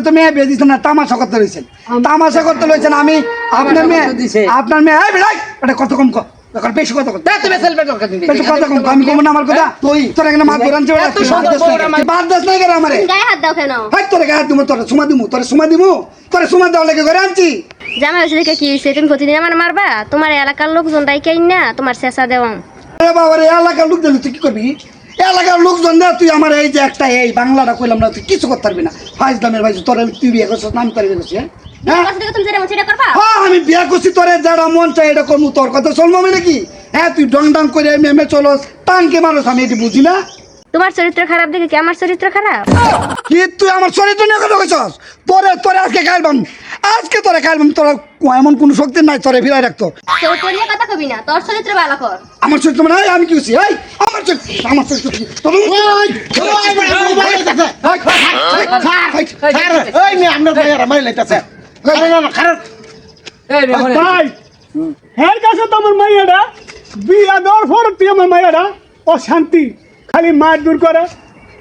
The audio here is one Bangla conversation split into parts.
তো মেয়ে বিয়ে দিচ্ছেন না তামাশা করতে রয়েছেন তামাশা করতে রয়েছেন আমি আপনার মেয়ে আপনার মেয়ে এই বেড়াই এটা কত কম কর? বেশি কত কর? তা তুমি সেলফি করতে দিবি বেশি কত কম আমি কম না আমার কথা? তুই তোর এখানে মাছ ধরান চেয়ে এত সুন্দর বউটা আমার- বাদ দাস নাই করে আমারে? হাত দাও কেন? হাই তোরে গায়ে দিমু তোরে সুমা দিমু তোরে সুমা দিমু। তোরে সুমা দেওয়া লেগে করে আনছি। জামাই হয়েছে দেখে কি হয়েছে তুমি প্রতিদিন আমার মারবা? তোমার এলাকার লোকজন ডাইকে না তোমার চেঁচা দেওয়া। আরে বাবা রে এলাকার লোক দিলি তুই কি করবি? এলাকার লোকজন দেয় তুই আমার এই যে একটা এই বাংলাটা কইলাম না তুই কিছু করতে পারবি না। ফাইজ দামের ভাই তোর তুই বিয়ে করছিস নাম তোর বিয়ে হ্যাঁ? হ্যাঁ? হ্যাঁ আমি বিয়ে করছি তোরে যারা মন চাই এটা করব তোর কথা শুনব আমি নাকি? হ্যাঁ তুই ডং ডং করে মেমে চলো টাঙ্কে মানুষ আমি এটি বুঝি না। তোমার চরিত্র খারাপ দেখে কি আমার চরিত্র খারাপ কি তুই আমার চরিত্র নিয়ে কথা কইছস তোরে তোরে আজকে খাইবাম আজকে তোরে খাইবাম তোরা এমন কোনো শক্তি নাই তোরে ফিরাই রাখতো চরিত্র নিয়ে কথা কবি না তোর চরিত্র ভালো কর আমার চরিত্র মানে এই, আমি কি করছি এই আমার চরিত্র আমার চরিত্র কি? তোর- এই, এই, এই, এই, ওই মেয়ে আপনার ভাইয়ারা মারি লাইতেছে খারাপ এই মেয়ে বলে, ভাই হ্যাঁ কাছে তো আমার মাইয়াটা বিয়া দেওয়ার পর তুই আমার মাইয়াটা অশান্তি খালি মার দূর করে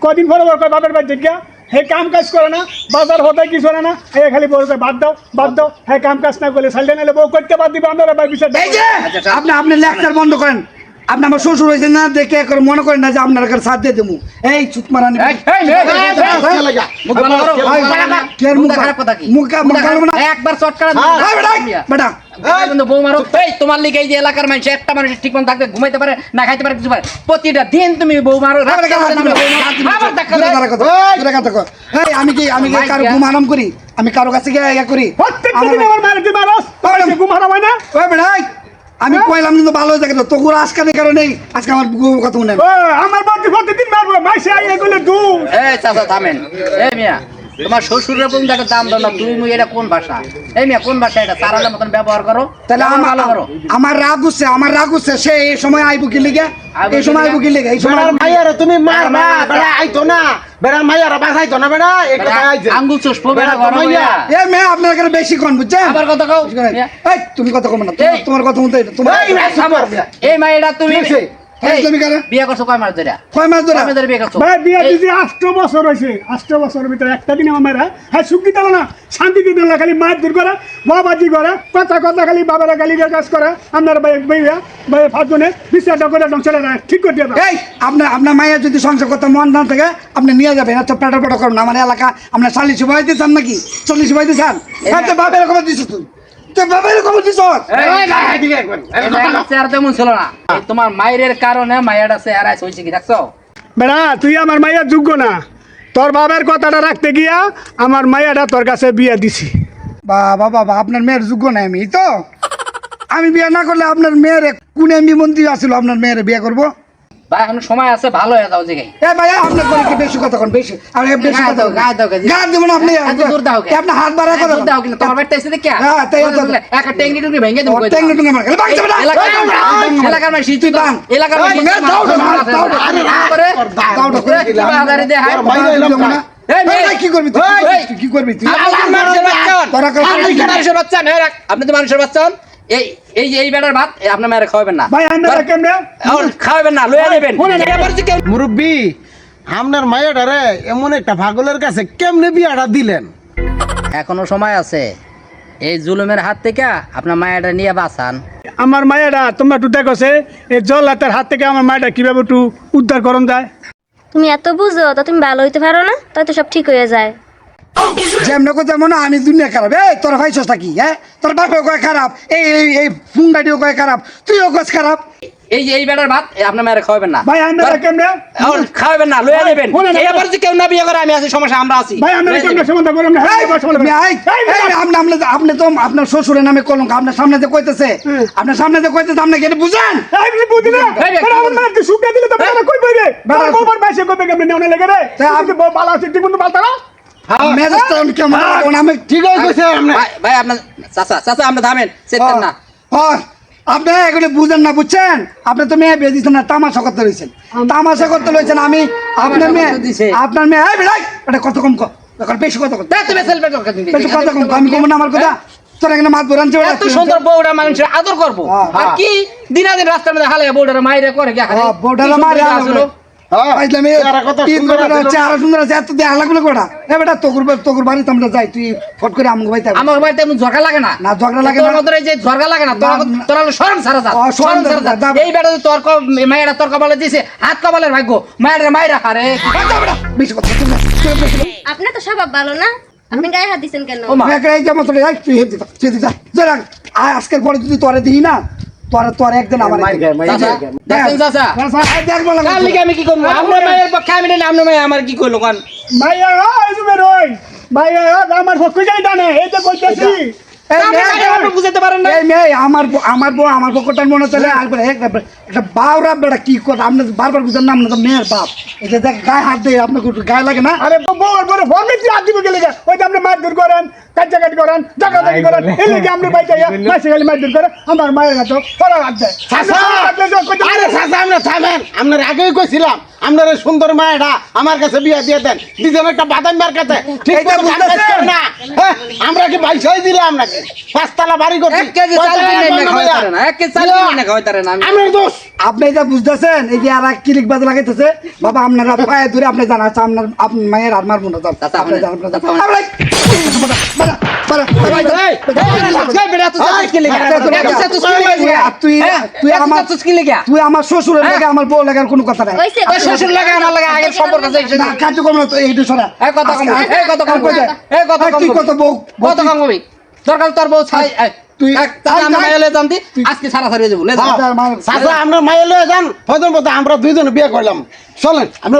কদিন পরে বড় করে বাপের বাড়ি গিয়া হে কাম কাজ করে না বাজার হতে কিছু করে না? হে খালি বড় করে বাদ দাও বাদ দাও হে কাম কাজ না করলে সালটে নাইলে বউ করতে বাদ দিবে আমরা ভাই বিচার যে আপনি আপনি লেকচার বন্ধ করেন। আপনি আমার শ্বশুর হয়েছে না দেখে মনে করেন না যে আপনার কাছে সাথ দিয়ে দেবো এই চুত মারানি এই, এই মেয়ে, এই, এই, এই, মুখ ভালো করো, মুখ ভালো করো। কে আর মুখ মুখ- খারাপ কথা কি? মুখ- মুখ মুখ খারাপ- খারাপ না। একবার শর্ট বেটা, বেটা কিন্তু বউ মারো এই তোমার লিগে এই যে এলাকার মানুষ একটা মানুষ ঠিক মতো থাকতে ঘুমাইতে পারে না খাইতে পারে কিছু পারে প্রতিটা দিন তুমি বউ মারো আমি কি আমি কি কারও ঘুম আরাম করি আমি কারও কাছে গিয়ে করি প্রত্যেক দিন আমার মায়ের মারস ঘুম হারাম হয় না ওই বেটা, এই, আমি কইলাম কিন্তু ভালো হয়ে থাকে তো তোর আজকালের কারণে আজকে আমার বউ কথা মনে ও, আমার বাড়ি প্রতিদিন মারবো মাইসে আই এগুলো দু এ চাচা থামেন। এ মিয়া তোমার শ্বশুরের পর্যন্ত একটা দাম দাও না তুমি মুই এটা কোন ভাষা? এই মিয়া কোন ভাষা এটা? তারালের মতন ব্যবহার করো। তাহলে আমার ভালো করো। আমার রাগ হচ্ছে আমার রাগ হচ্ছে সে এই সময় আইবো কি লিগে? এই সময় কি আইবো কি লিগে এই সময় মাইয়ারা তুমি মার না বেড়া, বেড়া আইতো না বেড়ার মাইয়ারা বাসাইতো না বেড়া এটা আইছে আঙ্গুল চুষবো বেড়া বেড়া কমাইয়া। হইয়া। এ মে আপনার কাছে বেশি কোন বুঝছেন আবার কথা কও এই তুমি কথা কম না তোমার- কথা মতো তোমার এই। এই মাইটা তুমি। এই, তুমি কেন? বিয়ে করছ কয় মাস ধরে? কয় মাস ধরে? কয় মাস ধরে বিয়ে করছ? ভাই বিয়ে এই, দিদি আষ্ট বছর হয়েছে আষ্ট বছরের ভিতরে একটা দিন আমার মায়েরা হ্যাঁ সুখ দিতে না? শান্তি দিতে না খালি মায়ের দূর করে বাবাজি করে কথা কথা খালি বাবারা গালি দিয়ে কাজ করে আপনার ভাই ভাইয়া ভাই পাঁচজনে বিশ্বাসটা করে একদম ছেলে ঠিক করে দিয়ে দাও। এই আপনার আপনার মায়ের যদি সংসার করতে মন না থাকে আপনি নিয়ে যাবেন। এত পেটা পেটা করুন আমার এলাকা। আপনার চাল্লিশ চান নাকি? চল্লিশ চান? হ্যাঁ তো বাপের খবর দিছ তুই। না, মায়ের না তোমার মায়ের কারণে মায়েরটা চেহারা হয়েছে কি দেখছ? বেড়া তুই আমার মাইয়ার যোগ্য না। তোর বাবার কথাটা রাখতে গিয়া আমার মাইয়াটা তোর কাছে বিয়ে দিছি। বাবা বাবা আপনার মেয়ের যোগ্য নাই আমি তো? আমি বিয়ে না করলে আপনার মেয়ের কোন এমবি মন্ত্রী আসছিল আপনার মেয়ের বিয়ে করব? ভাই এখন সময় আছে ভালো হয়ে যাও এ ভাই আপনার করে কি বেশি কথা কোন বেশি আর বেশি কথা দাও, কোন। দাও। গায়ে দেবো না আপনি এত জোর দাও কে? আপনি হাত বাড়া করে দাও কিন্তু তোমার এসে দেখে হ্যাঁ, তাই তো। একটা টেঙ্গি টুঙ্গি ভেঙে দেবো ও, টেঙ্গি টুঙ্গি মার। হবে না। এলাকার তুই বাং এলাকার মানুষ দাও, দাও। আরে না করে দাও, দাও, করে বাজারে দে হাই ভাই না। কি করবি তুই? কি করবি তুই আপনি মানুষের বাচ্চা তোরা আপনি কি মানুষের বাচ্চা হন? রাখ, আপনি তো মানুষের বাচ্চা। এই এই এই বেটার ভাত আপনার মেয়ের খাওয়াবেন না। ভাই কেমনে? খাওয়াবেন না মুরব্বি আপনার মাইয়াটা রে এমন একটা পাগলের কাছে কেমনে বিয়াটা দিলেন? এখনও সময় আছে। এই জুলুমের হাত থেকে আপনার মায়াটা নিয়ে বাঁচান। আমার মায়েরা তোমরা একটু দেখো সে এই জল হাতের হাত থেকে আমার মায়েরা কীভাবে একটু উদ্ধার করন যায়। তুমি এত বুঝো তো তুমি ভালো হইতে পারো না তাই তো সব ঠিক হয়ে যায়। যেমন কথা মনে আমি দুনিয়া খারাপ। এই তোর ভাই সস্তা কি হ্যাঁ? তোর বাপেও কয় খারাপ এই এই এই ফুঙ্গাটিও কয় খারাপ তুইও কয় খারাপ। এই এই বেটার ভাত আপনার মায়ের খাওয়াবেন না। ভাই আমরা কেমনে? খাওয়াবেন না লয়ে নেবেন। শুনেন, এবার যে কেউ না বিয়ে করে আমি আছি সমস্যা আমরা আছি। ভাই আমরা কেমনে। সমাধান করলাম না? হ্যাঁ এই। আই, এই, এই, আপনি আপনি আপনি তো আপনার শ্বশুরের নামে কলঙ্ক আপনার সামনে যে কইতেছে আপনার সামনে যে কইতেছে আপনি কি বুঝেন? এই, তুমি বুঝি না? এই, এই, আমার তুই সুখ দিয়ে দিলে তো বেটা কই বই রে? বেটা, তোর বউবার বাইসে কবে কেমনে? নেওয়া লেগে রে? তুই বউ ভালো আছে, ঠিক মতো পাল্টা আমি ঠিক হয়ে গেছে ভাই চাচা চাচা আপনি থামেন চেতেন না। হ্যাঁ, আপনি এগুলো বুঝেন না বুঝছেন? আপনি তো মেয়ে বিয়ে দিচ্ছেন না তামাশা করতে রয়েছেন। তামাশা করতে রয়েছেন আমি আপনার মেয়ে আপনার মেয়ে এই এটা কত কম কর। বেশি কত কর তুমি সেলফি বেশি কত কম আমি কম না আমার কথা। তোর এখানে মাছ ধরান চেয়ে এত সুন্দর মানুষের আদর করব। হ্যাঁ, আর কি? দিনাদিন রাস্তার মধ্যে হালে বউটার মাইরে করে কি হ্যাঁ, বউটারে মাইরে হালে আপনার তো স্বভাব ভালো না? আপনি গায়ে হাত দিচ্ছেন কেন? আজকের পরে যদি তোরে দিই না তোরে তোর একদিন আমার। দেখেন চাচা কার লিগে আমি কি করব আমরা মায়ের পক্ষে আমি নিলে আপনার মায়ের আমার কি করল কান মাইয়া ওই মাইয়া আমার পক্ষ যাই জানে এই যে কইতাছি এই আপনি মেয়ে- কাকে আপনি বুঝাতে পারেন না এই মেয়ে আমার বউ- আমার বউ আমার পক্ষটার মনে চলে আর বলে, একটা একটা বাউরা বেটা কি কথা আপনি বারবার বুঝেন না আপনি তো মেয়ের বাপ এটা দেখ গায়ে হাত দিয়ে আপনাকে একটু গায়ে লাগে না আরে বউর পরে তুই হাত দিবে গেলে ওই যে আপনি মাছ দূর করেন কাটাকাটি করেন জাগাজাগি করেন এই লেগে আপনি বাইতে মাসে খালি মাছ দূর করে আমার মায়ের দেয়। আরে আমরা থামেন আপনার আগেই কইছিলাম আপনার এই সুন্দর মায়েরা আমার কাছে বিয়ে দিয়ে দেন। দিতেন একটা বাদাম মার কাছে। ঠিক না। হ্যাঁ, আমরা কি বাইসাই দিলাম নাকি? পাঁচতলা বাড়ি করছি। এক কেজি চাল কিনে এনে বাড়ি খাওয়াইতে বানাইয়া? পারে না এক কেজি চাল কিনে এনে খাওয়াইতে পারে আমি দোষ। আপনি এটা বুঝতেছেন এই যে আর এক ক্লিক বাজ লাগাইতেছে বাবা আপনারা পায়ে ধরে আপনি জানা আছে আপনার আপনার মায়ের আর মারবো না হ্যাঁ? হ্যাঁ? কোনো কথা দরকার তুই- আমরা আচ্ছা, দুইজনে বিয়ে করলাম চলেন আমরা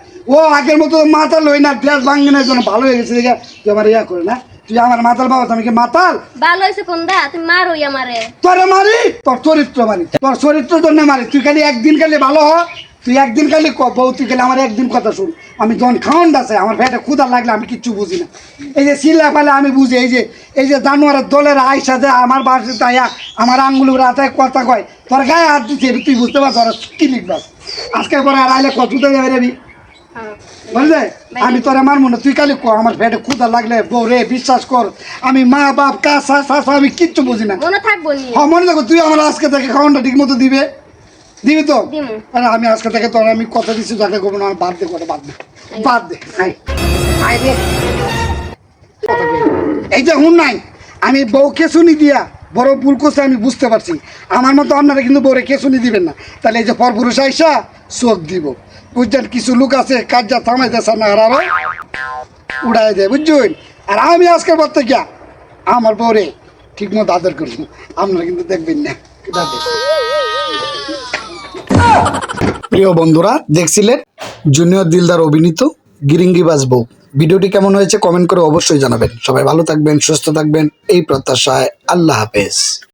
ও আগের মতো মাথা লই না গ্যাস ভাঙনের জন্য ভালো হয়ে গেছে দেখে তুই আমার ইয়া করে না। তুই আমার মাতাল বাবা আমি কি মাতাল? ভালো হয়েছে কোন দা? তুমি মারোই আমারে। তোরে মারি? তোর চরিত্র মারি। তোর চরিত্র জন্য মারি। তুই খালি একদিন খালি ভালো হ। তুই একদিন খালি বউ তুই খালি আমার একদিন কথা শুন। আমি যখন খাওয়ান আছে আমার পেটে ক্ষুদা লাগলে আমি কিচ্ছু বুঝি না। এই যে সিল্লা পালে আমি বুঝি এই যে এই যে জানোয়ারের দলের আইসা যে আমার বাসে আয়া আমার আঙ্গুল রাতে কথা কয় তোর গায়ে হাত দিচ্ছে তুই বুঝতে পারছ কি লিখবাস? আজকের পরে আর আইলে কততে যাবে। বুঝলে? আমি তোরে মারবো না তুই খালি ক আমার পেটে ক্ষুদা লাগলে বউ রে বিশ্বাস কর আমি মা বাপ কাছা শাশা আমি কিচ্ছু বুঝি না। মনে হ্যাঁ মনে দেখো তুই আমার আজকে থেকে খাওয়ানটা ঠিক মতো দিবে? দিবি তো। আরে আমি আজকে থেকে তোর আমি কথা দিচ্ছি যাকে করব না বাদ দে করে বাদ দে। বাদ দে। এই যে হুন নাই আমি বউকে শুনি দিয়া বড় ভুল করছে আমি বুঝতে পারছি। আমার মতো আপনারা কিন্তু বউরে কে শুনি দিবেন না। তাহলে এই যে পরপুরুষ আইসা চোখ দিব। বুঝছেন, কিছু লোক আছে, কাজ যা থামাই দেয় না, আর উড়াই দেয়, বুঝছেন? আর আমি আজকের পর থেকে আমার বউরে ঠিক মতো আদর করব আপনারা কিন্তু দেখবেন না। প্রিয় বন্ধুরা, দেখছিলেন জুনিয়র দিলদার অভিনীত গিরিঙ্গি বাজবো ভিডিওটি কেমন হয়েছে কমেন্ট করে অবশ্যই জানাবেন। সবাই ভালো থাকবেন, সুস্থ থাকবেন, এই প্রত্যাশায় আল্লাহ হাফেজ।